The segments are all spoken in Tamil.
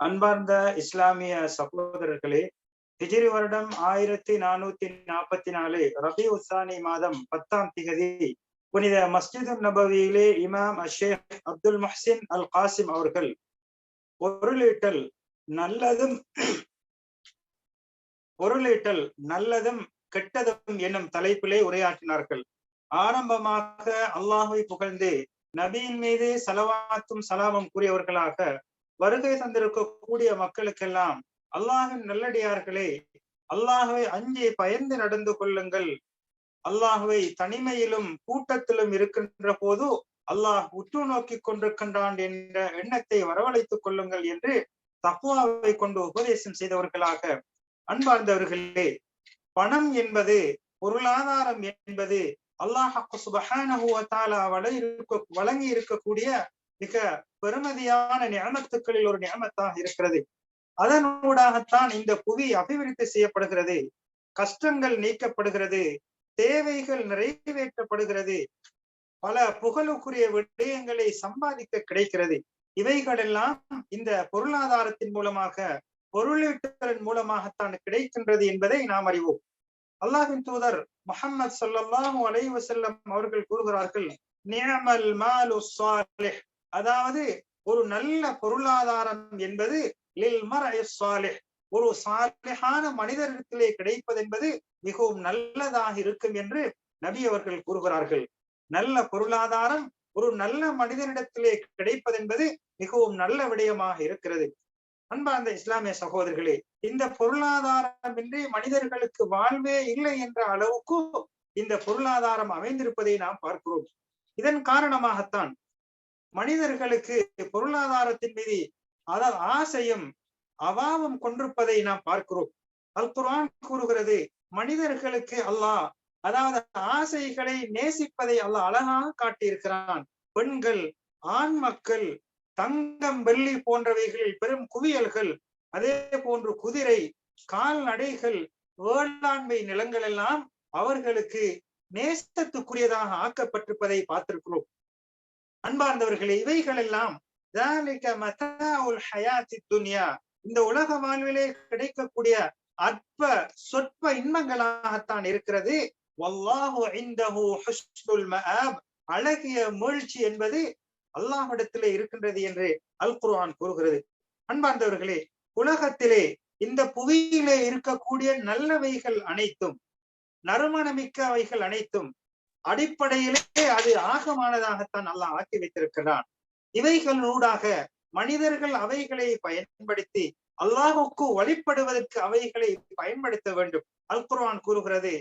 அன்பார்ந்த இஸ்லாமிய சகோதரர்களே ஹிஜிரி வருடம் ஆயிரத்தி நானூத்தி நாற்பத்தி நாலு ரபி உசானி மாதம் பத்தாம் திகதி புனித மஸ்ஜிது நபவியிலே இமாம் அஷேக் அப்துல் மஹ்சின் அல் காசிம் அவர்கள் பொருளீட்டல் நல்லதும் பொருளீட்டல் நல்லதும் கெட்டதும் என்னும் தலைப்பிலே உரையாற்றினார்கள். ஆரம்பமாக அல்லாஹை புகழ்ந்து நபியின் மீது சலவாத்தும் சலாமும் கூறியவர்களாக வருகை தந்திருக்கக்கூடிய மக்களுக்கெல்லாம் அல்லாஹின் நல்லடியார்களே அல்லாஹுவை அஞ்சி பயந்து நடந்து கொள்ளுங்கள். அல்லாஹுவை தனிமையிலும் கூட்டத்திலும் இருக்கின்ற போது அல்லாஹ் உற்று நோக்கி கொண்டிருக்கின்றான் என்ற எண்ணத்தை வரவழைத்துக் கொள்ளுங்கள் என்று தக்குவாவை கொண்டு உபதேசம் செய்தவர்களாக அன்பார்ந்தவர்களே பணம் என்பது பொருளாதாரம் என்பது அல்லாஹ் இருக்க வழங்கி இருக்கக்கூடிய மிக பெருமதியான ஞானத்துக்களில் ஒரு ஞானத்தாக இருக்கிறது. அதனூடாகத்தான் இந்த புவி அபிவிருத்தி செய்யப்படுகிறது. கஷ்டங்கள் நீக்கப்படுகிறது. தேவைகள் நிறைவேற்றப்படுகிறது. பல புகழுக்குரிய விடயங்களை சம்பாதிக்க கிடைக்கிறது. இவைகளெல்லாம் இந்த பொருளாதாரத்தின் மூலமாக பொருளீட்டலின் மூலமாகத்தான் கிடைக்கின்றது என்பதை நாம் அறிவோம். அல்லாஹின் தூதர் முகமது சொல்லல்லாஹு அலைவசல்லம் அவர்கள் கூறுகிறார்கள் நியமல் மாலு சாலிஹ் அதாவது ஒரு நல்ல பொருளாதாரம் என்பது ஒரு சாலிஹான மனிதரிடத்திலே கிடைப்பது என்பது மிகவும் நல்லதாக இருக்கும் என்று நபி அவர்கள் கூறுகிறார்கள். நல்ல பொருளாதாரம் ஒரு நல்ல மனிதனிடத்திலே கிடைப்பது என்பது மிகவும் நல்ல விடயமாக இருக்கிறது. அன்பார்ந்த இஸ்லாமிய சகோதரர்களே இந்த பொருளாதாரம் இன்றி மனிதர்களுக்கு வாழ்வே இல்லை என்ற அளவுக்கு இந்த பொருளாதாரம் அமைந்திருப்பதை நாம் பார்க்கிறோம். இதன் காரணமாகத்தான் மனிதர்களுக்கு பொருளாதாரத்தின் மீது அதாவது ஆசையும் அபாவம் கொண்டிருப்பதை நாம் பார்க்கிறோம். அல் கூறுகிறது மனிதர்களுக்கு அல்லாஹ் அதாவது ஆசைகளை நேசிப்பதை அல்லாஹ் அழகாக காட்டியிருக்கிறான். பெண்கள் ஆண் மக்கள் தங்கம் வெள்ளி போன்றவைகள் பெரும் குவியல்கள் அதே போன்று குதிரை கால்நடைகள் வேளாண்மை நிலங்கள் எல்லாம் அவர்களுக்கு நேசத்துக்குரியதாக ஆக்கப்பட்டிருப்பதை பார்த்திருக்கிறோம். அன்பார்ந்தவர்களே இவைகள் எல்லாம் இந்த உலக வாழ்விலே கிடைக்கக்கூடிய அற்ப சொற்ப இன்பங்களாகத்தான் இருக்கிறது. அழகிய மீழ்ச்சி என்பது அல்லாஹிடத்திலே இருக்கின்றது என்று அல் குர்ஆன் கூறுகிறது. அன்பார்ந்தவர்களே உலகத்திலே இந்த புவியிலே இருக்கக்கூடிய நல்லவைகள் அனைத்தும் நறுமணமிக்க அவைகள் அனைத்தும் அடிப்படையிலே அது ஆகமானதாகத்தான் அல்லாஹ் ஆக்கி வைத்திருக்கிறான். இவைகளூடாக மனிதர்கள் அவைகளை பயன்படுத்தி அல்லாஹுக்கு வழிபடுவதற்கு அவைகளை பயன்படுத்த வேண்டும். அல் குர்வான் கூறுகிறது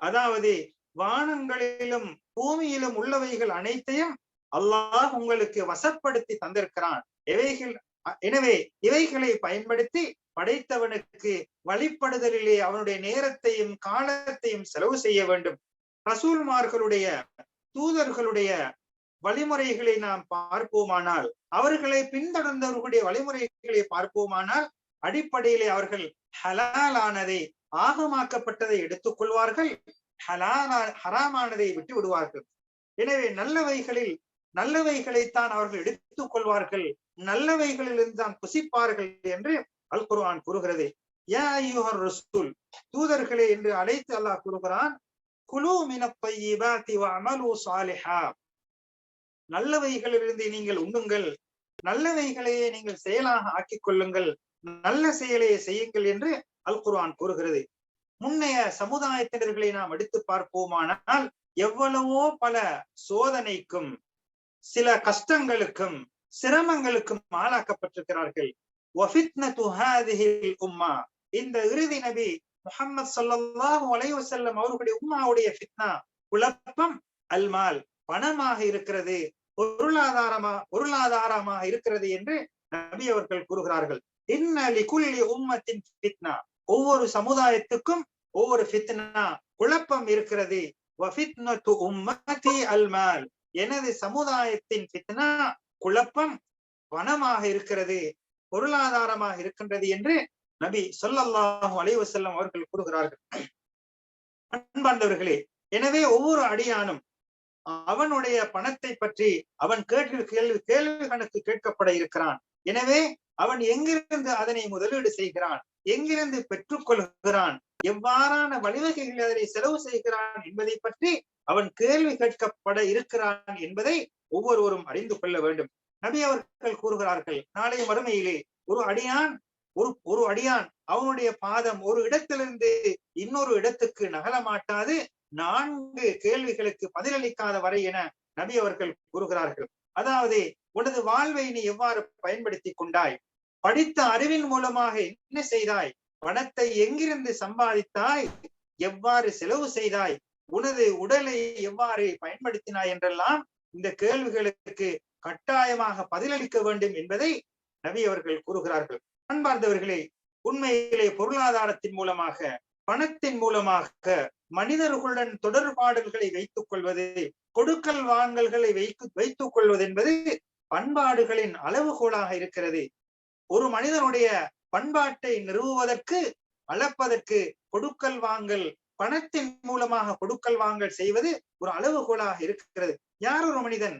அதாவது வானங்களிலும் பூமியிலும் உள்ளவைகள் அனைத்தையும் அல்லாஹ் உங்களுக்கு வசப்படுத்தி தந்திருக்கிறான். இவைகள் எனவே இவைகளை பயன்படுத்தி படைத்தவனுக்கு வழிபடுதலிலே அவனுடைய நேரத்தையும் காலத்தையும் செலவு செய்ய வேண்டும். ரசூல்மார்களுடைய தூதர்களுடைய வழிமுறைகளை நாம் பார்ப்போமானால் அவர்களை பின்தொடர்ந்தவர்களுடைய வழிமுறைகளை பார்ப்போமானால் அடிப்படையிலே அவர்கள் ஹலாலானதை ஆகமாக்கப்பட்டதை எடுத்துக் கொள்வார்கள். ஹலாலா ஹராமானதை விட்டு விடுவார்கள். எனவே நல்லவைகளில் நல்லவைகளைத்தான் அவர்கள் எடுத்துக் கொள்வார்கள். நல்லவைகளிலிருந்து தான் புசிப்பார்கள் என்று அல் குர்ஆன் கூறுகிறது தூதர்களே என்று அழைத்து அல்லாஹ் கூறுகிறான் குழு நல்லவைகளிலிருந்து நீங்கள் உண்ணுங்கள் நல்லவைகளையே நீங்கள் செயலாக ஆக்கிக் கொள்ளுங்கள் நல்ல செயலையை செய்யுங்கள் என்று அல் குர்ஆன் கூறுகிறது. முன்னைய சமுதாயத்தினர்களை நாம் எடுத்து பார்ப்போமானால் எவ்வளவோ பல சோதனைக்கும் சில கஷ்டங்களுக்கும் சிரமங்களுக்கும் ஆளாக்கப்பட்டிருக்கிறார்கள் உம்மா. இந்த இறுதி நபி முகமது சல்லாஹூ அலைவசல்லம் அவர்களுடைய உம்மாவுடைய ஃபித்னா குழப்பம் அல்மால் பணமாக இருக்கிறது பொருளாதாரமா பொருளாதாரமாக இருக்கிறது என்று நபி அவர்கள் கூறுகிறார்கள். இன்னலி உம்மத்தின் ஃபித்னா. ஒவ்வொரு சமுதாயத்துக்கும் ஒவ்வொரு ஃபித்னா குழப்பம் இருக்கிறது. உம்மதி அல்மால். எனது சமுதாயத்தின் ஃபித்னா குழப்பம் வனமாக இருக்கிறது பொருளாதாரமாக இருக்கின்றது என்று நபி சொல்லல்லாஹும் அலைவசல்லம் அவர்கள் கூறுகிறார்கள். எனவே ஒவ்வொரு அடியானும் அவனுடைய பணத்தை பற்றி அவன் கேட்டு கேள்வி கேள்வி கணக்கு கேட்கப்பட இருக்கிறான். எனவே அவன் எங்கிருந்து அதனை முதலீடு செய்கிறான் எங்கிருந்து பெற்றுக் கொள்கிறான் எவ்வாறான வழிவகைகள் அதனை செலவு செய்கிறான் என்பதை பற்றி அவன் கேள்வி கேட்கப்பட இருக்கிறான் என்பதை ஒவ்வொருவரும் அறிந்து கொள்ள வேண்டும். நபி அவர்கள் கூறுகிறார்கள் நாளைய மறுமையிலே ஒரு அடியான் ஒரு ஒரு அடியான் அவனுடைய பாதம் ஒரு இடத்திலிருந்து இன்னொரு இடத்துக்கு நகல மாட்டாது. நான்கு கேள்விகளுக்கு பதிலளிக்காத வரை என நபி அவர்கள் கூறுகிறார்கள். அதாவது உனது வாழ்வை நீ எவ்வாறு பயன்படுத்தி கொண்டாய்? படித்த அறிவின் மூலமாக என்ன செய்தாய்? பணத்தை எங்கிருந்து சம்பாதித்தாய்? எவ்வாறு செலவு செய்தாய்? உனது உடலை எவ்வாறு பயன்படுத்தினாய்? என்றெல்லாம் இந்த கேள்விகளுக்கு கட்டாயமாக பதிலளிக்க வேண்டும் என்பதை நபி அவர்கள் கூறுகிறார்கள். அன்பார்ந்தவர்களே உண்மையிலே பொருளாதாரத்தின் மூலமாக பணத்தின் மூலமாக மனிதர்களுடன் தொடர்பாடல்களை வைத்துக் கொள்வது கொடுக்கல் வாங்கல்களை வைத்து வைத்துக் கொள்வது என்பது பண்பாடுகளின் அளவுகோலாக இருக்கிறது. ஒரு மனிதனுடைய பண்பாட்டை நிறுவுவதற்கு அளப்பதற்கு கொடுக்கல் வாங்கல் பணத்தின் மூலமாக கொடுக்கல் வாங்கல் செய்வது ஒரு அளவுகோலாக இருக்கிறது. யார் ஒரு மனிதன்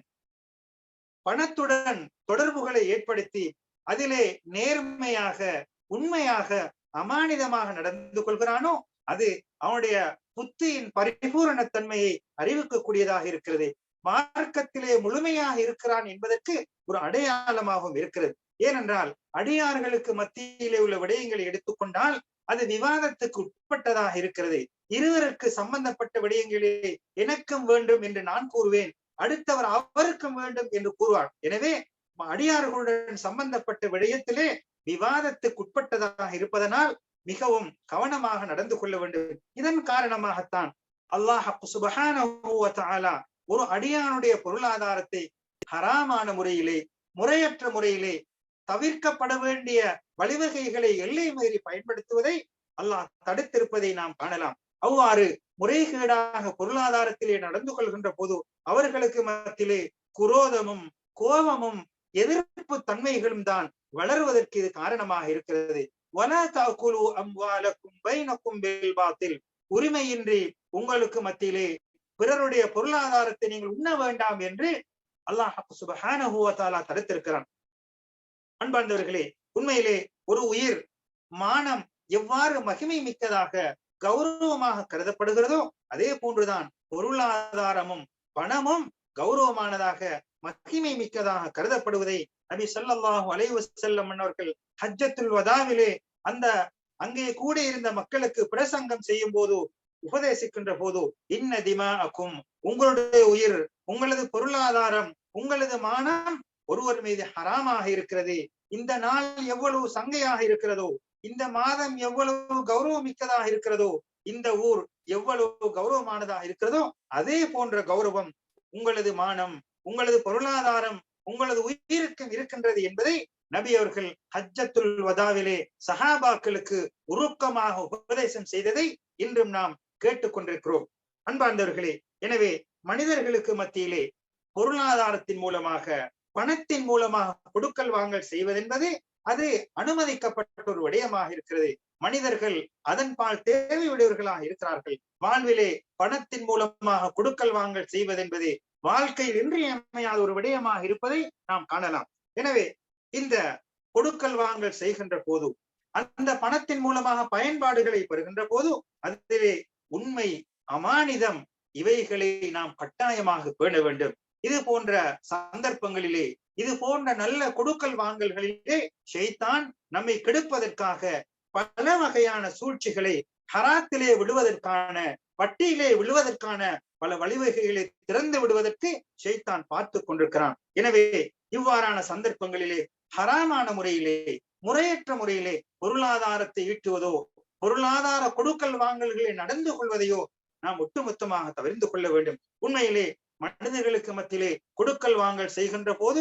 பணத்துடன் தொடர்புகளை ஏற்படுத்தி அதிலே நேர்மையாக உண்மையாக அமானிதமாக நடந்து கொள்கிறானோ அது அவனுடைய புத்தியின் பரிபூரணத்தன்மையை அறிவிக்கக்கூடியதாக இருக்கிறது. மார்க்கத்திலே முழுமையாக இருக்கிறான் என்பதற்கு ஒரு அடையாளமாகவும் இருக்கிறது. ஏனென்றால் அடியார்களுக்கு மத்தியிலே உள்ள விடயங்களை எடுத்துக்கொண்டால் அது விவாதத்துக்கு உட்பட்டதாக இருக்கிறது. இருவருக்கு சம்பந்தப்பட்ட விடயங்களே எனக்கும் வேண்டும் என்று நான் கூறுவேன். அடுத்தவர் அவருக்கும் வேண்டும் என்று கூறுவார். எனவே அடியார்களுடன் சம்பந்தப்பட்ட விடயத்திலே விவாதத்துக்குட்பட்டதாக இருப்பதனால் மிகவும் கவனமாக நடந்து கொள்ள வேண்டும். இதன் காரணமாகத்தான் அல்லாஹ் சுபஹான ஒரு அடியானுடைய பொருளாதாரத்தை ஹராமான முறையிலே முறையற்ற முறையிலே தவிர்க்கப்பட வேண்டிய வழிவகைகளை எல்லை மீறி பயன்படுத்துவதை அல்லாஹ் தடுத்திருப்பதை நாம் காணலாம். அவ்வாறு முறைகேடாக பொருளாதாரத்திலே நடந்து கொள்கின்ற போது அவர்களுக்கு மத்தியிலே குரோதமும் கோபமும் எதிர்ப்பு தன்மைகளும் தான் வளர்வதற்கு இது காரணமாக இருக்கிறது. உரிமையின்றி உங்களுக்கு மத்தியிலே பிறருடைய பொருளாதாரத்தை நீங்கள் உண்ண வேண்டாம் என்று அல்லாஹ் சுபஹான தடுத்திருக்கிறான். அன்பார்ந்தவர்களே உண்மையிலே ஒரு உயிர் மானம் எவ்வாறு மகிமை மிக்கதாக கௌரவமாக கருதப்படுகிறதோ அதே போன்றுதான் பொருளாதாரமும் பணமும் கௌரவமானதாக மகிமை மிக்கதாக கருதப்படுவதை நபி சொல்லாஹு அலைவு செல்லம் அவர்கள் ஹஜ்ஜத்துல் வதாவிலே அந்த அங்கே கூட இருந்த மக்களுக்கு பிரசங்கம் செய்யும் போது உபதேசிக்கின்ற போது இன்ன திமாக்கும் உங்களுடைய உயிர் உங்களது பொருளாதாரம் உங்களது மானம் ஒருவர் மீது ஹராமாக இருக்கிறது. இந்த நாள் எவ்வளவு சங்கையாக இருக்கிறதோ இந்த மாதம் எவ்வளவு கௌரவமிக்கதாக இருக்கிறதோ இந்த ஊர் எவ்வளவு கௌரவமானதாக இருக்கிறதோ அதே போன்ற கௌரவம் உங்களது மானம் உங்களது பொருளாதாரம் உங்களது உயிருக்கும் இருக்கின்றது என்பதை நபி அவர்கள் ஹஜ்ஜத்துல் வதாவிலே சஹாபாக்களுக்கு உருக்கமாக உபதேசம் செய்ததை இன்றும் நாம் கேட்டுக்கொண்டிருக்கிறோம். அன்பார்ந்தவர்களே எனவே மனிதர்களுக்கு மத்தியிலே பொருளாதாரத்தின் மூலமாக பணத்தின் மூலமாக கொடுக்கல் வாங்கல் செய்வதென்பது அது அனுமதிக்கப்பட்ட ஒரு விடயமாக இருக்கிறது. மனிதர்கள் அதன்பால் தேவையுடையவர்களாக இருக்கிறார்கள். வாழ்விலே பணத்தின் மூலமாக கொடுக்கல் வாங்கல் செய்வதென்பது வாழ்க்கையில் இன்றியமையாத ஒரு விடயமாக இருப்பதை நாம் காணலாம். எனவே இந்த கொடுக்கல் வாங்கல் செய்கின்ற போது அந்த பணத்தின் மூலமாக பயன்பாடுகளை பெறுகின்ற போது அதிலே உண்மை அமானிதம் இவைகளை நாம் கட்டாயமாக பேண வேண்டும். இது போன்ற சந்தர்ப்பங்களிலே இது போன்ற நல்ல கொடுக்கல் வாங்கல்களிலே ஷைத்தான் நம்மை கெடுப்பதற்காக பல வகையான சூழ்ச்சிகளை ஹராத்திலே விடுவதற்கான வட்டியிலே விழுவதற்கான பல வழிவகைகளை திறந்து விடுவதற்கு ஷைத்தான் பார்த்து கொண்டிருக்கிறான். எனவே இவ்வாறான சந்தர்ப்பங்களிலே ஹராமான முறையிலே முறையற்ற முறையிலே பொருளாதாரத்தை ஈட்டுவதோ பொருளாதார கொடுக்கல் வாங்கல்களை நடந்து கொள்வதையோ நாம் ஒட்டுமொத்தமாக தவிர்த்து கொள்ள வேண்டும். உண்மையிலே மனிதர்களுக்கு மத்தியிலே கொடுக்கல் வாங்கல் செய்கின்ற போது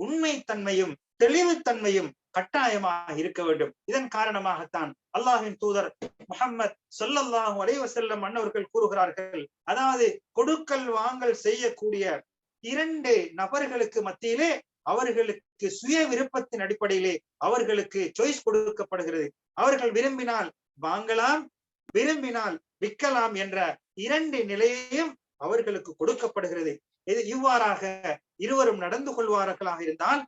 உண்மை தன்மையும் தெளிவுத்தன்மையும் கட்டாயமாக இருக்க வேண்டும். இதன் காரணமாகத்தான் அல்லாஹின் தூதர் முகம்மது சொல்லல்லாஹு அலைவசல்லம் மன்னவர்கள் கூறுகிறார்கள் அதாவது கொடுக்கல் வாங்கல் செய்யக்கூடிய இரண்டு நபர்களுக்கு மத்தியிலே அவர்களுக்கு சுய விருப்பத்தின் அடிப்படையிலே அவர்களுக்கு சாய்ஸ் கொடுக்கப்படுகிறது. அவர்கள் விரும்பினால் வாங்கலாம் விரும்பினால் விற்கலாம் என்ற இரண்டு நிலையையும் அவர்களுக்கு கொடுக்கப்படுகிறது. இது இவ்வாறாக இருவரும் நடந்து கொள்வார்களாக இருந்தால்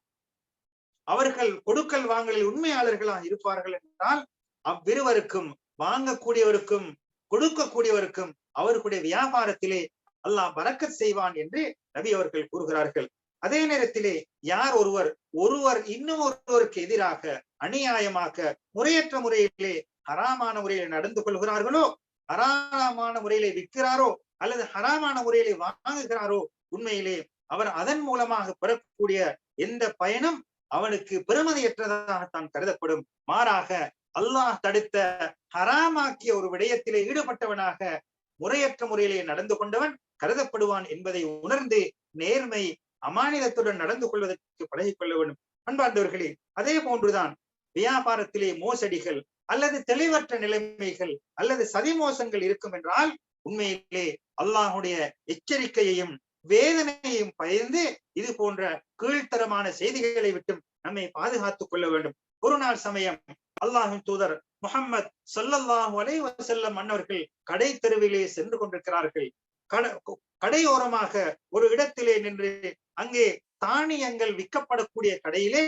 அவர்கள் கொடுக்கல் வாங்கலில் உண்மையாளர்களாக இருப்பார்கள் என்றால் அவ்விருவருக்கும் வாங்கக்கூடியவருக்கும் கொடுக்கக்கூடியவருக்கும் அவர்களுடைய வியாபாரத்திலே அல்லாஹ் பறக்கத் செய்வான் என்று நபி அவர்கள் கூறுகிறார்கள். அதே நேரத்திலே யார் ஒருவர் ஒருவர் இன்னும் ஒருவருக்கு எதிராக அநியாயமாக முறையற்ற முறையிலே ஹராமான முறையில் நடந்து கொள்கிறார்களோ ஹராமான முறையிலே விற்கிறாரோ அல்லது ஹராமான முறையிலே வாங்குகிறாரோ உண்மையிலே அவர் அதன் மூலமாக பெறக்கூடிய எந்த பயனும் அவனுக்கு பெருமதியற்றதாகத்தான் கருதப்படும். மாறாக அல்லாஹ் தடுத்த ஹராமாக்கிய ஒரு விடயத்திலே ஈடுபட்டவனாக முறையற்ற முறையிலே நடந்து கொண்டவன் கருதப்படுவான் என்பதை உணர்ந்து நேர்மை அமானிதத்துடன் நடந்து கொள்வதற்கு பழகிக்கொள்ள வேண்டும். அன்பார்ந்தவர்களே அதே போன்றுதான் வியாபாரத்திலே மோசடிகள் அல்லது தெளிவற்ற நிலைமைகள் அல்லது சதிமோசங்கள் இருக்கும் என்றால் உண்மையிலே அல்லாஹுடைய எச்சரிக்கையையும் வேதனையையும் பயந்து இது போன்ற கீழ்த்தரமான செய்திகளை விட்டும் நம்மை பாதுகாத்துக் கொள்ள வேண்டும். ஒரு நாள் சமயம் அல்லாஹின் தூதர் முகம்மது சொல்லல்லாஹு அலை வசல்லம் மன்னர்கள் கடை தெருவிலே சென்று கொண்டிருக்கிறார்கள். கடையோரமாக ஒரு இடத்திலே நின்று அங்கே தானியங்கள் விற்கப்படக்கூடிய கடையிலே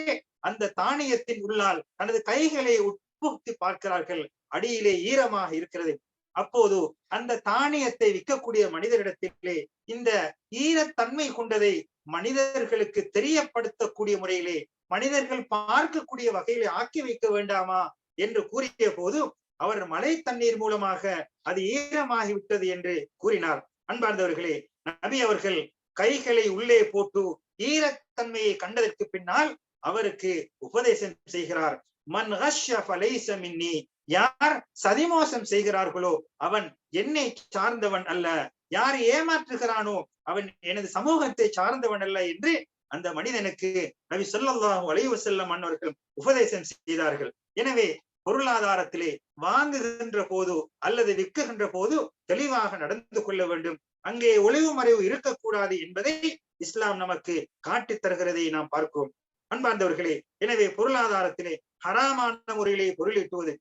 அந்த தானியத்தின் உள்ளால் தனது கைகளை உட்புகுத்தி பார்க்கிறார்கள். அடியிலே ஈரமாக இருக்கிறது. அப்போது அந்த தானியத்தை விற்கக்கூடிய மனிதரிடத்திலே இந்த ஈரத்தன்மை கொண்டதை மனிதர்களுக்கு தெரியப்படுத்தக்கூடிய முறையிலே மனிதர்கள் பார்க்கக்கூடிய வகையிலே ஆக்கி வைக்க வேண்டாமா என்று கூறிய போது அவர் மழை தண்ணீர் மூலமாக அது ஈரமாகிவிட்டது என்று கூறினார். அன்பார்ந்தவர்களே நபி அவர்கள் கைகளை உள்ளே போட்டு ஈரத்தன்மையை கண்டதற்கு பின்னால் அவருக்கு உபதேசம் செய்கிறார். மன் மின்னி யார் சதிமோசம் செய்கிறார்களோ அவன் என்னை சார்ந்தவன் அல்ல. யார் ஏமாற்றுகிறானோ அவன் எனது சமூகத்தை சார்ந்தவன் அல்ல என்று அந்த மனிதனுக்கு நபி சொல்லல்லாஹு அலைவு செல்லம் அன்னவர்கள் உபதேசம் செய்தார்கள். எனவே பொருளாதாரத்திலே வாங்குகின்ற போது அல்லது விற்குகின்ற போது தெளிவாக நடந்து கொள்ள வேண்டும். அங்கே ஒளிவு மறைவு இருக்கக்கூடாது என்பதை இஸ்லாம் நமக்கு காட்டித் தருகிறதை நாம் பார்க்கிறோம். அன்பார்ந்தவர்களே எனவே பொருளாதாரத்திலே ஹராமான முறையிலே பொருளீட்டுவது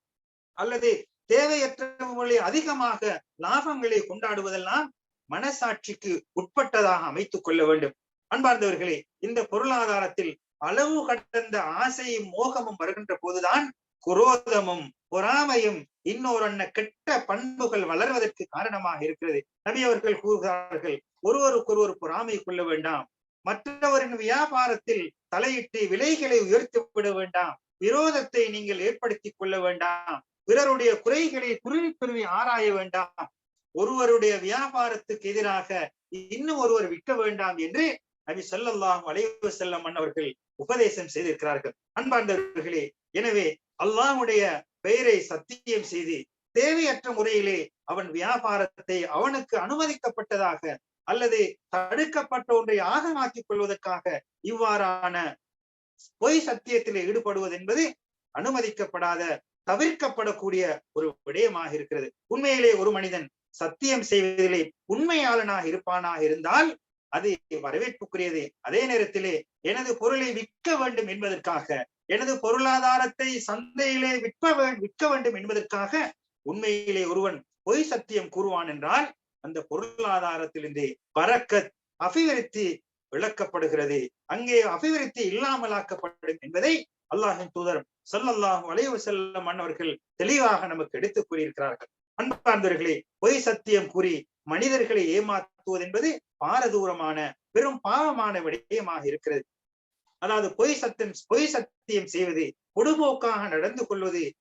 அல்லது தேவையற்ற முறையில் அதிகமாக லாபங்களை கொண்டாடுவதெல்லாம் மனசாட்சிக்கு உட்பட்டதாக அமைத்துக் கொள்ள வேண்டும். அன்பார்ந்தவர்களே இந்த பொருளாதாரத்தில் அளவு கடந்த ஆசையும் மோகமும் வருகின்ற போதுதான் குரோதமும் பொறாமையும் இன்னொரு கெட்ட பண்புகள் வளர்வதற்கு காரணமாக இருக்கிறது. நபி அவர்கள் கூறுகிறார்கள் ஒருவருக்கொருவர் பொறாமை கொள்ள வேண்டாம். மற்றவரின் வியாபாரத்தில் தலையிட்டு விலைகளை உயர்த்தி விட வேண்டாம். விரோதத்தை நீங்கள் ஏற்படுத்திக் கொள்ள வேண்டாம். பிறருடைய குறைகளை குருவி குருவி ஆராய வேண்டாம். ஒருவருடைய வியாபாரத்துக்கு எதிராக இன்னும் ஒருவர் விற்க வேண்டாம் என்று நபி சொல்லல்லாம் வளைவு செல்லம் மன்னவர்கள் உபதேசம் செய்திருக்கிறார்கள். அன்பார்ந்தவர்களே எனவே அல்லாஹுடைய பெயரை சத்தியம் செய்து தேவையற்ற முறையிலே அவன் வியாபாரத்தை அவனுக்கு அனுமதிக்கப்பட்டதாக அல்லது தடுக்கப்பட்ட ஒன்றை ஆகமாக்கிக் கொள்வதற்காக இவ்வாறான பொய் சத்தியத்திலே ஈடுபடுவது என்பது அனுமதிக்கப்படாத தவிர்க்கப்படக்கூடிய ஒரு விடயமாக இருக்கிறது. உண்மையிலே ஒரு மனிதன் சத்தியம் செய்வதிலே உண்மையாளனாக இருப்பானாக இருந்தால் அது வரவேற்புக்குரியது. அதே நேரத்திலே எனது பொருளை விற்க வேண்டும் என்பதற்காக எனது பொருளாதாரத்தை சந்தையிலே விற்க விற்க வேண்டும் என்பதற்காக உண்மையிலே ஒருவன் பொய் சத்தியம் கூறுவான் என்றால் அந்த பொருளாதாரத்திலிருந்து பறக்க அபிவிருத்தி விளக்கப்படுகிறது. அங்கே அபிவிருத்தி இல்லாமலாக்கப்படும் என்பதை அல்லாஹின் தூதர் சொல்லல்லாஹு அலைவு செல்லம் மன்னவர்கள் தெளிவாக நமக்கு எடுத்துக் கூறியிருக்கிறார்கள். அன்பார்ந்தவர்களே பொய் சத்தியம் கூறி மனிதர்களை ஏமாற்றுவது என்பது பாரதூரமான பெரும் பாவமான விடயமாக இருக்கிறது. அதாவது பொய் சத்தியம் பொய் சத்தியம் செய்வது பொடுபோக்காக நடந்து கொள்வது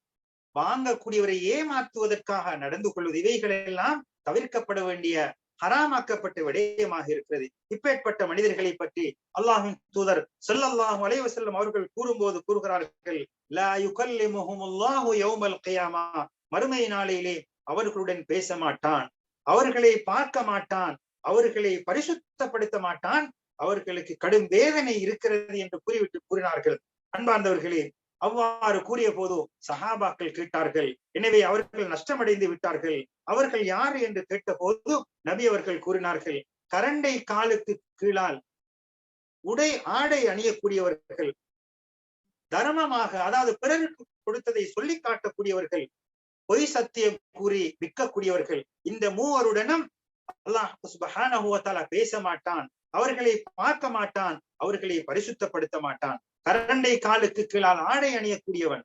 வாங்கக்கூடியவரை ஏமாற்றுவதற்காக நடந்து கொள்வது இவைகள் எல்லாம் தவிர்க்கப்பட வேண்டிய ஹராமாக்கப்பட்ட விடயமாக இருக்கிறது. இப்பேற்பட்ட மனிதர்களை பற்றி அல்லாஹின் தூதர் சொல்லல்லாஹு அலைவ செல்லும் அவர்கள் கூறும்போது கூறுகிறார்கள் மறுமை நாளிலே அவர்களுடன் பேச மாட்டான் அவர்களை பார்க்க மாட்டான் அவர்களை பரிசுத்தப்படுத்த மாட்டான் அவர்களுக்கு கடும் வேதனை இருக்கிறது என்று கூறிவிட்டு கூறினார்கள். அன்பார்ந்தவர்களே அவ்வாறு கூறிய போது சஹாபாக்கள் கேட்டார்கள் எனவே அவர்கள் நஷ்டமடைந்து விட்டார்கள். அவர்கள் யார் என்று கேட்ட போது நபி அவர்கள் கூறினார்கள் கரண்டை காலுக்கு கீழால் உடை ஆடை அணியக்கூடியவர்கள் தர்மமாக அதாவது பிறருக்கு கொடுத்ததை சொல்லி காட்டக்கூடியவர்கள் பொய் சத்தியம் கூறி விற்கக்கூடியவர்கள் இந்த மூவருடனும் அல்லாஹ் பேச மாட்டான் அவர்களை பார்க்க மாட்டான் அவர்களை பரிசுத்தப்படுத்த மாட்டான். கரண்டை காலுக்கு கீழால் ஆடை அணியக்கூடியவன்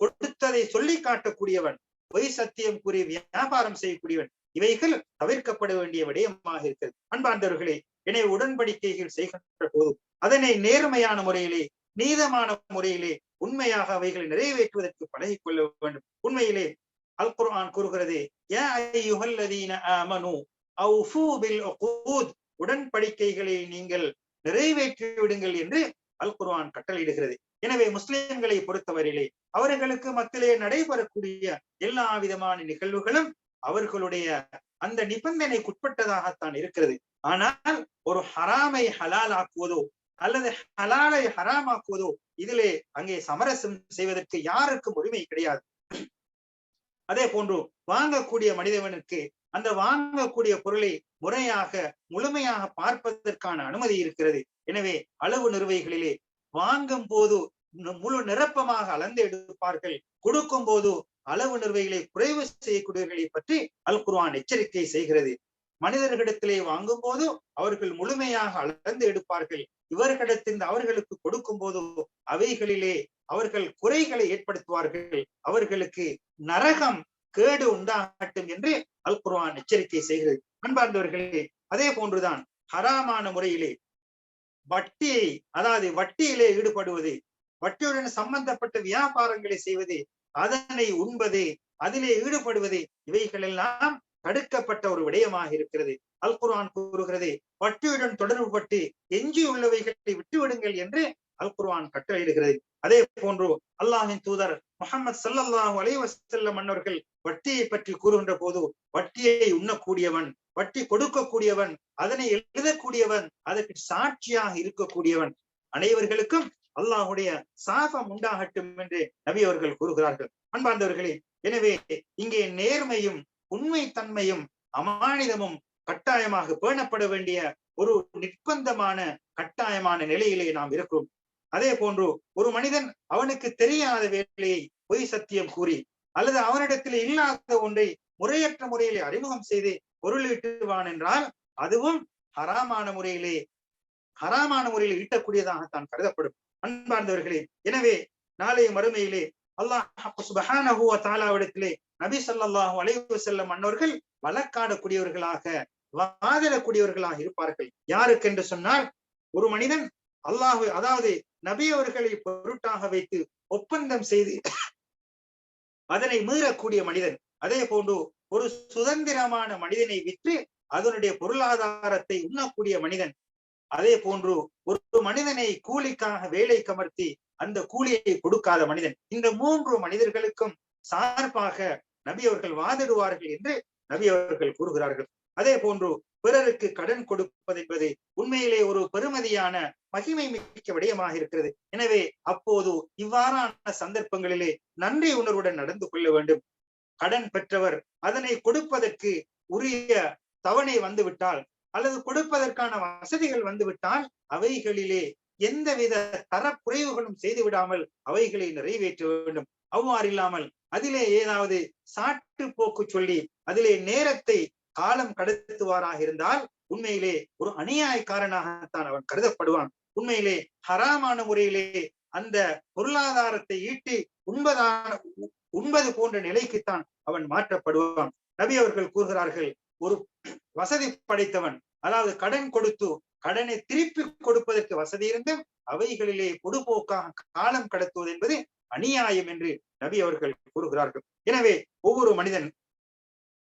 கொடுத்ததை சொல்லி காட்டக்கூடியவன் பொய் சத்தியம் கூறி வியாபாரம் செய்யக்கூடியவன் இவைகள் தவிர்க்கப்பட வேண்டிய விடயமாக இருக்கிறது. அன்பார்ந்தவர்களே எனவே உடன்படிக்கைகள் செய்கின்ற போது அதனை நேர்மையான முறையிலே நீதமான முறையிலே உண்மையாக அவைகளை நிறைவேற்றுவதற்கு பழகிக் கொள்ள வேண்டும். உண்மையிலே அல் குர்ஆன் கூறுகிறது உடன்படிக்கைகளை நீங்கள் நிறைவேற்றி விடுங்கள் என்று அல் குர்ஆன் கட்டளையிடுகிறது. எனவே முஸ்லிம்களை பொறுத்தவரையிலே அவர்களுக்கு மத்திலே நடைபெறக்கூடிய எல்லா விதமான நிகழ்வுகளும் அவர்களுடைய அந்த நிபந்தனைக்குட்பட்டதாகத்தான் இருக்கிறது. ஆனால் ஒரு ஹராமை ஹலால் ஆக்குவதோ அல்லது ஹலாலை ஹராமாக்குவதோ இதிலே அங்கே சமரசம் செய்வதற்கு யாருக்கும் உரிமை கிடையாது. அதே போன்று வாங்கக்கூடிய மனிதவனுக்கு அந்த வாங்கக்கூடிய பொருளை முறையாக முழுமையாக பார்ப்பதற்கான அனுமதி இருக்கிறது. எனவே அளவு நிறுவைகளிலே வாங்கும் போது முழு நிரப்பமாக அளந்து எடுப்பார்கள். கொடுக்கும் போது அளவு நிறுவைகளை குறைவு செய்யக்கூடியவர்களை பற்றி அல் குர்வான் எச்சரிக்கை செய்கிறது. மனிதர்களிடத்திலே வாங்கும் போது அவர்கள் முழுமையாக அளந்து எடுப்பார்கள். இவர்களிடத்திலிருந்து அவர்களுக்கு கொடுக்கும் போது அவைகளிலே அவர்கள் குறைகளை ஏற்படுத்துவார்கள். அவர்களுக்கு நரகம் கேடு உண்டாகட்டும் என்று அல் குர்ஆன் எச்சரிக்கை செய்கிறது. அன்பார்ந்தவர்களே அதே போன்றுதான் ஹராமான முறையிலே வட்டியை அதாவது வட்டியிலே ஈடுபடுவது வட்டியுடன் சம்பந்தப்பட்ட வியாபாரங்களை செய்வது அதனை உண்பது அதிலே ஈடுபடுவது இவைகள் எல்லாம் தடுக்கப்பட்ட ஒரு விடயமாக இருக்கிறது. அல் குர்ஆன் கூறுகிறது வட்டியுடன் தொடர்பு பட்டு எஞ்சியுள்ளவைகளை விட்டுவிடுங்கள் என்று அல் கட்டளையிடுகிறது. அதே போன்று அல்லாஹின் தூதர் முகமது சல்லாஹூ அலைஹி வஸல்லம் மன்னர்கள் வட்டியை பற்றி கூறுகின்ற போது வட்டியை உண்ணக்கூடியவன் வட்டி கொடுக்கக்கூடியவன் அதனை எழுதக்கூடியவன் அதற்கு சாட்சியாக இருக்கக்கூடியவன். அனைவர்களுக்கும் அல்லாஹுடைய சாபம் உண்டாகட்டும் என்று நபி அவர்கள் கூறுகிறார்கள். அன்பார்ந்தவர்களே எனவே இங்கே நேர்மையும் உண்மை தன்மையும் அமானிதமும் கட்டாயமாக பேணப்பட வேண்டிய ஒரு நிர்பந்தமான கட்டாயமான நிலையிலே நாம் இருக்கிறோம். அதே போன்று ஒரு மனிதன் அவனுக்கு தெரியாத வேலையை பொய் சத்தியம் கூறி அல்லது அவனிடத்தில் இல்லாத ஒன்றை முறையற்ற முறையிலே அறிமுகம் செய்து பொருளீட்டுவான் என்றால் அதுவும் ஹராமான முறையிலே ஹராமான முறையில் ஈட்டக்கூடியதாகத்தான் கருதப்படும். அன்பார்ந்தவர்களே எனவே நாளைய மறுமையிலே அல்லாஹ் தாலாவிடத்திலே வ நபி ஸல்லல்லாஹு அலைவு வஸல்லம் அன்னவர்கள் வழக்காடக்கூடியவர்களாக வாதிடக்கூடியவர்களாக இருப்பார்கள். யாருக்கு என்று சொன்னால் ஒரு மனிதன் அல்லாஹு அதாவது நபி அவர்களை பொருட்டாக வைத்து ஒப்பந்தம் செய்து அதனை மீறக்கூடிய மனிதன். அதே போன்று ஒரு சுதந்திரமான மனிதனை விற்று அதனுடைய பொருளாதாரத்தை உண்ணக்கூடிய மனிதன். அதே போன்று ஒரு மனிதனை கூலிக்காக வேலை கமர்த்தி அந்த கூலியை கொடுக்காத மனிதன். இந்த மூன்று மனிதர்களுக்கும் சார்பாக நபி அவர்கள் வாதிடுவார்கள் என்று நபி அவர்கள் கூறுகிறார்கள். அதே போன்று பிறருக்கு கடன் கொடுப்பது என்பது உண்மையிலே ஒரு பெருமதியான மகிமை மிக்க விடயமாக இருக்கிறது. எனவே அப்போது இவ்வாறான சந்தர்ப்பங்களிலே நன்றி உணர்வுடன் நடந்து கொள்ள வேண்டும். கடன் பெற்றவர் அதனை கொடுப்பதற்கு உரிய தவணை வந்துவிட்டால் அல்லது கொடுப்பதற்கான வசதிகள் வந்துவிட்டால் அவைகளிலே எந்தவித தரக்குறைவுகளும் செய்து விடாமல் அவைகளை நிறைவேற்ற வேண்டும். அவ்வாறு இல்லாமல் அதிலே ஏதாவது சாட்டு போக்கு சொல்லி அதிலே நேரத்தை காலம் கடத்துவாராக இருந்தால் உண்மையிலே ஒரு அநியாயக்காரனாகத்தான் அவன் கருதப்படுவான். உண்மையிலே ஹராமான முறையிலே அந்த பொருளாதாரத்தை ஈட்டி உண்பதான உண்பது போன்ற நிலைக்குத்தான் அவன் மாற்றப்படுவான். நபி அவர்கள் கூறுகிறார்கள் ஒரு வசதி படைத்தவன் அதாவது கடன் கொடுத்து கடனை திருப்பி கொடுப்பதற்கு வசதி இருந்தும் அவைகளிலே பொதுபோக்காக காலம் கடத்துவது என்பது அநியாயம் என்று நபி அவர்கள் கூறுகிறார்கள். எனவே ஒவ்வொரு மனிதன்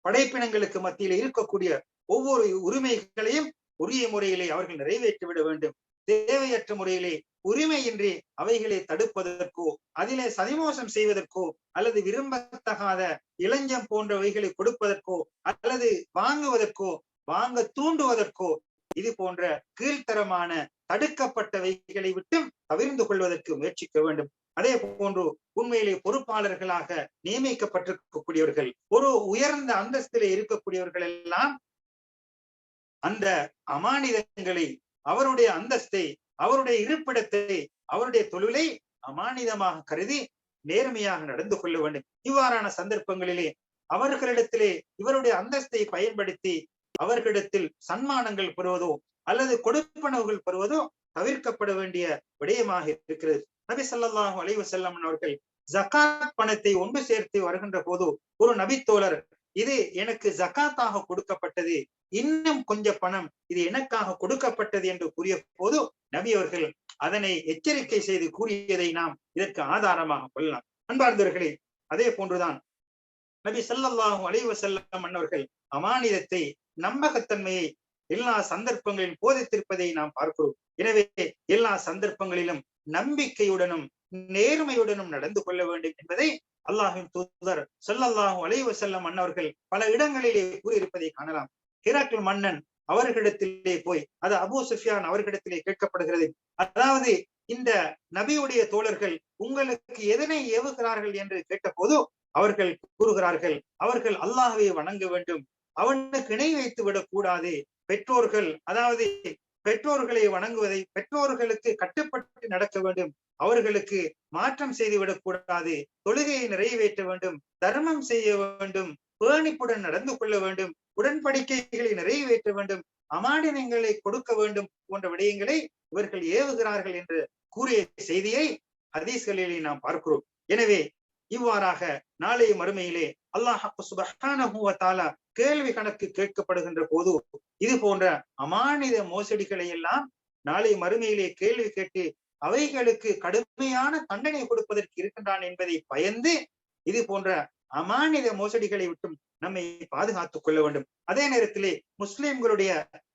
படைப்பினங்களுக்கு மத்தியில் இருக்கக்கூடிய ஒவ்வொரு உரிமைகளையும் உரிய முறையிலே அவர்கள் நிறைவேற்றி விட வேண்டும். தேவையற்ற முறையிலே உரிமையின்றி அவைகளை தடுப்பதற்கோ அதிலே சதிமோசம் செய்வதற்கோ அல்லது விரும்பத்தகாத இளஞ்சம் போன்றவைகளை கொடுப்பதற்கோ அல்லது வாங்குவதற்கோ வாங்க தூண்டுவதற்கோ இது போன்ற கீழ்த்தரமான தடுக்கப்பட்டவைகளை விட்டும் தவிர்ந்து கொள்வதற்கு முயற்சிக்க வேண்டும். அதே போன்று உண்மையிலே பொறுப்பாளர்களாக நியமிக்கப்பட்டிருக்கக்கூடியவர்கள் ஒரு உயர்ந்த அந்தஸ்திலே இருக்கக்கூடியவர்கள் எல்லாம் அந்த அமானிதங்களை அவருடைய அந்தஸ்தை அவருடைய இருப்பிடத்தை அவருடைய தொழிலை அமானிதமாக கருதி நேர்மையாக நடந்து கொள்ள வேண்டும். இவ்வாறான சந்தர்ப்பங்களிலே அவர்களிடத்திலே இவருடைய அந்தஸ்தை பயன்படுத்தி அவர்களிடத்தில் சன்மானங்கள் பெறுவதோ அல்லது கொடுப்பனவுகள் பெறுவதோ தவிர்க்கப்பட வேண்டிய விடயமாக இருக்கிறது. நபி ஸல்லல்லாஹு அலைவு செல்லம் அவர்கள் ஜகாத் பணத்தை ஒன்று சேர்த்து வருகின்ற போது ஒரு நபித்தோழர் இது எனக்கு ஜகாத்தாக கொடுக்கப்பட்டது இன்னும் கொஞ்ச பணம் இது எனக்காக கொடுக்கப்பட்டது என்று கூறிய போது நபி அவர்கள் அதனை எச்சரிக்கை செய்து கூறியதை நாம் இதற்கு ஆதாரமாக கொள்ளலாம். அன்பார்ந்தவர்களே அதே போன்றுதான் நபி சல்லாஹூ அலைவசல்லம் வஸல்லம் அன்னவர்கள் அமானிதத்தை நம்பகத்தன்மையை எல்லா சந்தர்ப்பங்களிலும் போதித்திருப்பதை நாம் பார்க்கிறோம். எனவே எல்லா சந்தர்ப்பங்களிலும் நம்பிக்கையுடனும் நேர்மையுடனும் நடந்து கொள்ள வேண்டும் என்பதை அல்லாஹின் தூதர் ஸல்லல்லாஹு அலைவ செல்லம் மன்னர்கள் பல இடங்களிலே கூறியிருப்பதை காணலாம். ஹிராக்கில் மன்னன் அவர்களிடத்திலே போய் அது அபு சுஃபியான் அவர்களிடத்திலே கேட்கப்படுகிறது. அதாவது இந்த நபியுடைய தோழர்கள் உங்களுக்கு எதனை ஏவுகிறார்கள் என்று கேட்டபோது அவர்கள் கூறுகிறார்கள் அவர்கள் அல்லாஹ்வை வணங்க வேண்டும் அவனுக்கு இணை வைத்து விடக்கூடாது பெற்றோர்கள் அதாவது பெற்றோர்களை வணங்குவதை பெற்றோர்களுக்கு கட்டுப்பட்டு நடக்க வேண்டும். அவர்களுக்கு மாற்றம் செய்து விடக்கூடாது தொழுகையை நிறைவேற்ற வேண்டும். தர்மம் செய்ய வேண்டும். பேணிப்புடன் நடந்து கொள்ள வேண்டும். உடன்படிக்கைகளை நிறைவேற்ற வேண்டும். அமானினங்களை கொடுக்க வேண்டும் போன்ற விடயங்களை இவர்கள் ஏவுகிறார்கள் என்று கூறிய செய்தியை ஹதீஸ்களிலே நாம் பார்க்கிறோம். எனவே இவ்வாறாக நாளைய மறுமையிலே அல்லாஹ் சுபஹானஹு வ தஆலா கேள்வி கணக்கு கேட்கப்படுகின்ற போது இது போன்ற அமானித மோசடிகளை எல்லாம் நாளை மறுமையிலே கேள்வி கேட்டு அவைகளுக்கு கடுமையான தண்டனை கொடுப்பதற்கு இருக்கின்றான் என்பதை பயந்து இது போன்ற அமானித மோசடிகளை விட்டும் நம்மை பாதுகாத்துக் கொள்ள வேண்டும். அதே நேரத்திலே முஸ்லிம்களுடைய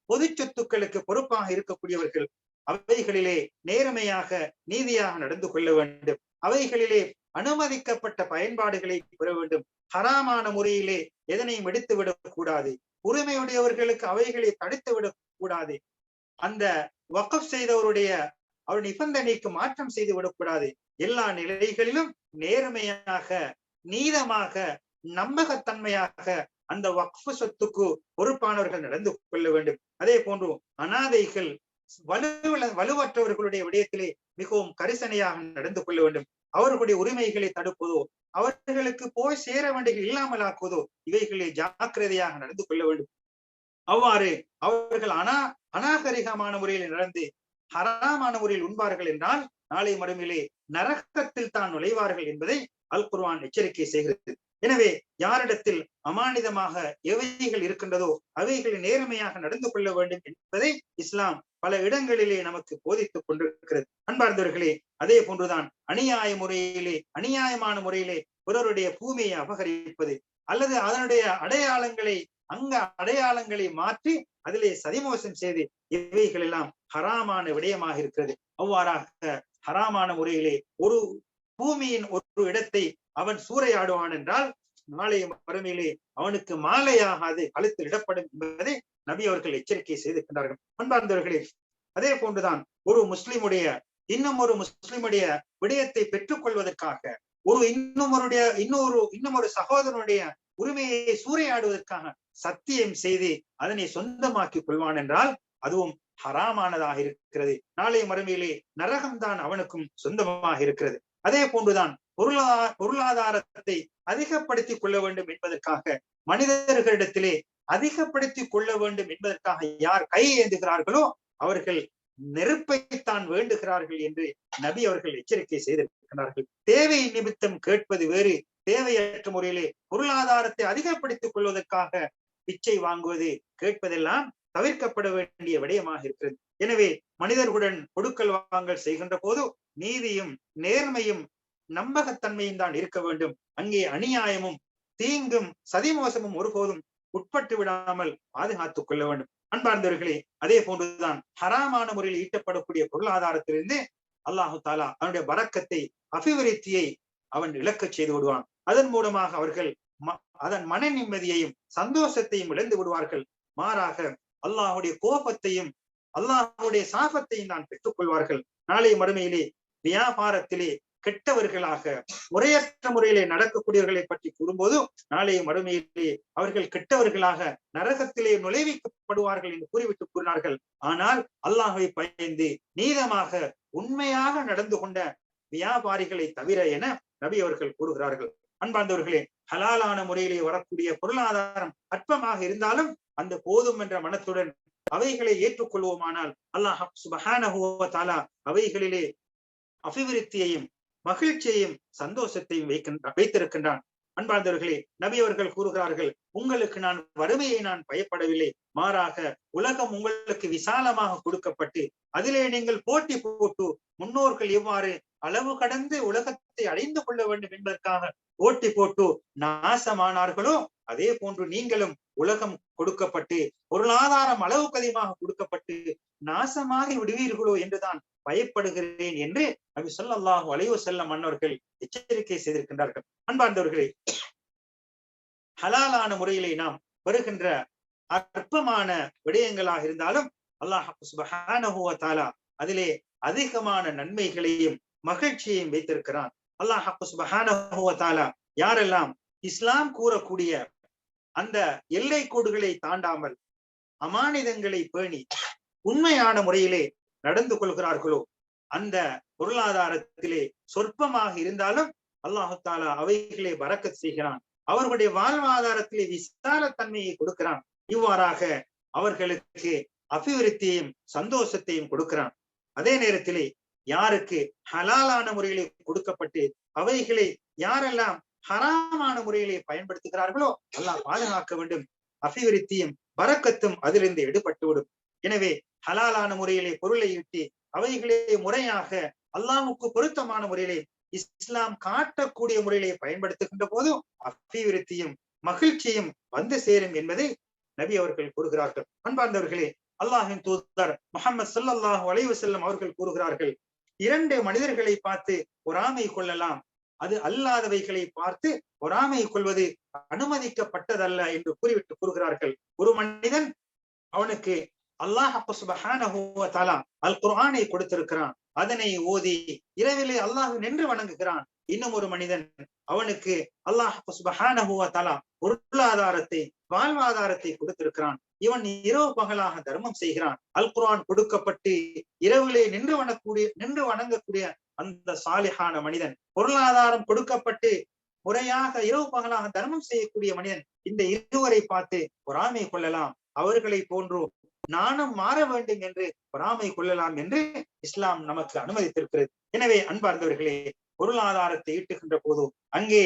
பொது சொத்துக்களுக்கு பொறுப்பாக இருக்கக்கூடியவர்கள் அவைகளிலே நேர்மையாக நீதியாக நடந்து கொள்ள வேண்டும். அவைகளிலே அனுமதிக்கப்பட்ட பயன்பாடுகளை பெற வேண்டும். ஹராமான முறையிலே எதனையும் எடுத்து விடக் கூடாது உரிமையுடையவர்களுக்கு அவைகளை தடுத்து விடக் கூடாது அந்த வக்கப் செய்தவருடைய அவர் நிபந்தனைக்கு மாற்றம் செய்து விடக்கூடாது. எல்லா நிலைகளிலும் நேர்மையாக நீதமாக நம்பகத்தன்மையாக அந்த வக்ஃபு சொத்துக்கு பொறுப்பானவர்கள் நடந்து கொள்ள வேண்டும். அதே போன்று அனாதைகள் வலுவ வலுவற்றவர்களுடைய விடயத்திலே மிகவும் கரிசனையாக நடந்து கொள்ள வேண்டும். அவர்களுடைய உரிமைகளை தடுப்பதோ அவர்களுக்கு போய் சேர வேண்டிய இல்லாமல் ஆக்குவதோ இவைகளை ஜாக்கிரதையாக நடந்து கொள்ள வேண்டும். அவ்வாறு அவர்கள் அனா அநாகரிகமான முறையில் நடந்து ஹராமான முறையில் உண்பார்கள் என்றால் நாளை மறுமையிலே நரகத்தில் தான் நுழைவார்கள் என்பதை அல் குர்வான் எச்சரிக்கை செய்கிறது. எனவே யாரிடத்தில் அமானிதமாக எவைகள் இருக்கின்றதோ அவைகளை நேர்மையாக நடந்து கொள்ள வேண்டும் என்பதை இஸ்லாம் பல இடங்களிலே நமக்கு போதித்துக் கொண்டிருக்கிறது. அன்பார்ந்தவர்களே அதே போன்றுதான் அநியாய முறையிலே அநியாயமான முறையிலே பிறருடைய பூமியை அபகரிப்பது அல்லது அதனுடைய அடையாளங்களை அங்க அடையாளங்களை மாற்றி அதிலே சதிமோசம் செய்து இவைகள் எல்லாம் ஹராமான விடயமாக இருக்கிறது. அவ்வாறாக ஹராமான முறையிலே ஒரு பூமியின் ஒரு இடத்தை அவன் சூறையாடுவான் என்றால் நாளைய மறுமையிலே அவனுக்கு மாலையாகாது கழுத்தில் இடப்படும் என்பதை நபி அவர்கள் எச்சரிக்கை செய்திருக்கின்றார்கள் அன்பார்ந்தவர்களே அதே போன்றுதான் ஒரு முஸ்லிமுடைய இன்னும் ஒரு முஸ்லிமுடைய விடயத்தை பெற்றுக் கொள்வதற்காக ஒரு இன்னுமருடைய இன்னொரு இன்னும் ஒரு சகோதரனுடைய உரிமையை சூறையாடுவதற்காக சத்தியம் செய்து அதனை சொந்தமாக்கிக் கொள்வான் என்றால் அதுவும் ஹராமானதாக இருக்கிறது. நாளைய மறுமையிலே நரகம்தான் அவனுக்கும் சொந்தமாக இருக்கிறது. அதே போன்றுதான் பொருளா பொருளாதாரத்தை அதிகப்படுத்திக் கொள்ள வேண்டும் என்பதற்காக மனிதர்களிடத்திலே அதிகப்படுத்திக் கொள்ள வேண்டும் என்பதற்காக யார் கை ஏந்துகிறார்களோ அவர்கள் நெருப்பைத்தான் வேண்டுகிறார்கள் என்று நபி அவர்கள் எச்சரிக்கை செய்திருக்கிறார்கள். தேவை நிமித்தம் கேட்பது வேறு. தேவையற்ற முறையிலே பொருளாதாரத்தை அதிகப்படுத்திக் கொள்வதற்காக பிச்சை வாங்குவது கேட்பதெல்லாம் தவிர்க்கப்பட வேண்டிய விடயமாக இருக்கிறது. எனவே மனிதர்களுடன் கொடுக்கல் வாங்கல் செய்கின்ற போது நீதியும் நேர்மையும் நம்பகத்தன்மையும் தான் இருக்க வேண்டும். அங்கே அநியாயமும் தீங்கும் சதிமோசமும் ஒருபோதும் உட்பட்டு விடாமல் பாதுகாத்துக் கொள்ள வேண்டும். அன்பார்ந்தவர்களே அதே போன்றுதான் ஹராமான முறையில் ஈட்டப்படக்கூடிய பொருளாதாரத்திலிருந்து அல்லாஹு தாலா அவனுடைய வரக்கத்தை அபிவிருத்தியை அவன் இழக்கச் செய்து விடுவான். அதன் மூலமாக அவர்கள் அதன் மன நிம்மதியையும் சந்தோஷத்தையும் இழந்து விடுவார்கள். மாறாக அல்லாஹுடைய கோபத்தையும் அல்லாஹுடைய சாபத்தையும் தான் பெற்றுக் கொள்வார்கள் நாளை மறுமையிலே வியாபாரத்திலே கெட்டவர்களாக முறையற்ற முறையிலே நடக்கக்கூடியவர்களை பற்றி கூறும்போது நாளைய மறுமையிலே அவர்கள் கெட்டவர்களாக நரகத்திலே நுழைவிக்கப்படுவார்கள் என்று கூறிவிட்டு கூறினார்கள். ஆனால் அல்லாஹை பயந்து நீதமாக உண்மையாக நடந்து கொண்ட வியாபாரிகளை தவிர என நபி அவர்கள் கூறுகிறார்கள். அன்பார்ந்தவர்களே ஹலாலான முறையிலே வரக்கூடிய பொருளாதாரம் அற்பமாக இருந்தாலும் அந்த போதும் என்ற மனத்துடன் அவைகளை ஏற்றுக்கொள்வோமானால் அல்லாஹ் சுபஹானஹுவ அவைகளிலே அபிவிருத்தியையும் மகிழ்ச்சியையும் சந்தோஷத்தையும் வைக்கின்ற வைத்திருக்கின்றான். அன்பார்ந்தவர்களே நபி அவர்கள் கூறுகிறார்கள் உங்களுக்கு நான் வறுமையை நான் பயப்படவில்லை. மாறாக உலகம் உங்களுக்கு விசாலமாக கொடுக்கப்பட்டு அதிலே நீங்கள் போட்டி போட்டு முன்னோர்கள் எவ்வாறு அளவு கடந்து உலகத்தை அடைந்து கொள்ள வேண்டும் என்பதற்காக ஓட்டி போட்டு நாசமானார்களோ அதே போன்று நீங்களும் உலகம் கொடுக்கப்பட்டு பொருளாதாரம் அளவுக்கு அதிகமாக கொடுக்கப்பட்டு நாசமாகி விடுவீர்களோ என்றுதான் பயப்படுகிறேன் என்று நபி சொல்லாஹு அலைவு செல்ல மன்னர்கள் எச்சரிக்கை செய்திருக்கின்றார்கள். அன்பார்ந்தவர்களே ஹலாலான முறையிலே நாம் வருகின்ற அற்பமான விடயங்களாக இருந்தாலும் அல்லாஹ் அதிலே அதிகமான நன்மைகளையும் மகிழ்ச்சியையும் வைத்திருக்கிறான். அல்லாஹ் யாரெல்லாம் இஸ்லாம் கூறக்கூடிய அந்த எல்லை கோடுகளை தாண்டாமல் அமானிதங்களை பேணி உண்மையான முறையிலே நடந்து கொள்கிறார்களோ அந்த பொருளாதாரத்திலே சொற்பமாக இருந்தாலும் அல்லாஹு தாலா அவைகளை வரக்க செய்கிறான். அவர்களுடைய வாழ்வாதாரத்திலே விசாலத்தன்மையை கொடுக்கிறான். இவ்வாறாக அவர்களுக்கு அபிவிருத்தியையும் சந்தோஷத்தையும் கொடுக்கிறான். அதே நேரத்திலே யாருக்கு ஹலாலான முறையிலே கொடுக்கப்பட்டு அவைகளை யாரெல்லாம் ஹராமான முறையிலே பயன்படுத்துகிறார்களோ அல்லாஹ் பாதுகாக்க வேண்டும். அபிவிருத்தியும் வரக்கத்தும் அதிலிருந்து எடுபட்டுவிடும் எனவே ஹலாலான முறையிலே பொருளை ஈட்டி அவைகளே முறையாக அல்லாஹுக்கு பொருத்தமான முறையிலே இஸ்லாம் காட்டக்கூடிய முறையிலே பயன்படுத்துகின்ற போதும் அபிவிருத்தியும் மகிழ்ச்சியும் வந்து சேரும் என்பதை நபி அவர்கள் கூறுகிறார்கள். அன்பார்ந்தவர்களே அல்லாஹின் தூதர் முகமது சல்லாஹூ அலைவசல்லம் அவர்கள் கூறுகிறார்கள் இரண்டு மனிதர்களை பார்த்து பொறாமை கொள்ளலாம். அது அல்லாதவைகளை பார்த்து பொறாமை கொள்வது அனுமதிக்கப்பட்டதல்ல என்று கூறிவிட்டு கூறுகிறார்கள். ஒரு மனிதன் அவனுக்கு அல்லாஹ் அல் குர்ஆனை கொடுத்திருக்கிறான். அதனை ஓதி இரவிலே அல்லாஹ் நின்று வணங்குகிறான். இன்னும் ஒரு மனிதன் அவனுக்கு அல்லாஹ் தலா பொருளாதாரத்தை வாழ்வாதாரத்தை கொடுத்திருக்கிறான். இவன் இரவு பகலாக தர்மம் செய்கிறான். அல் குரான் கொடுக்கப்பட்டு இரவிலே நின்று வணக்கக்கூடிய நின்று வணங்கக்கூடிய அந்த சாலிஹான மனிதன். பொருளாதாரம் கொடுக்கப்பட்டு முறையாக இரவு பகலாக தர்மம் செய்யக்கூடிய மனிதன். இந்த இருவரை பார்த்து பொறாமை கொள்ளலாம். அவர்களை போன்று நானும் மாற வேண்டும் என்று பொறாமை கொள்ளலாம் என்று இஸ்லாம் நமக்கு அனுமதித்திருக்கிறது. எனவே அன்பார்ந்தவர்களே பொருளாதாரத்தை ஈட்டுகின்ற போது அங்கே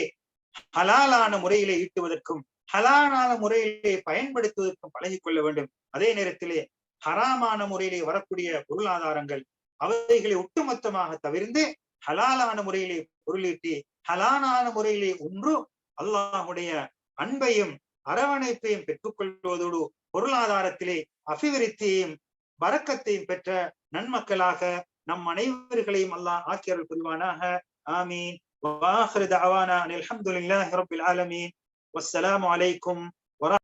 ஹலாலான முறையிலே ஈட்டுவதற்கும் ஹலாலான முறையிலே பயன்படுத்துவதற்கும் பழகிக் கொள்ள வேண்டும். அதே நேரத்திலே ஹராமான முறையிலே வரக்கூடிய பொருளாதாரங்கள் அவைகளை ஒட்டுமொத்தமாக தவிர்த்து ஹலாலான முறையிலே பொருளீட்டி ஹலாலான முறையிலே ஒன்று அல்லாஹுடைய அன்பையும் அரவணைப்பையும் பெற்றுக்கொள்வதோடு பொருளாதாரத்திலே அபிவிருத்தியையும் வரக்கத்தையும் பெற்ற நன்மக்களாக நம் அனைவர்களையும் அல்லாஹ் ஆக்கியர்கள் புரிவானாக. ஆமீன். வாஹிரு ஆலமீன். والسلام عليكم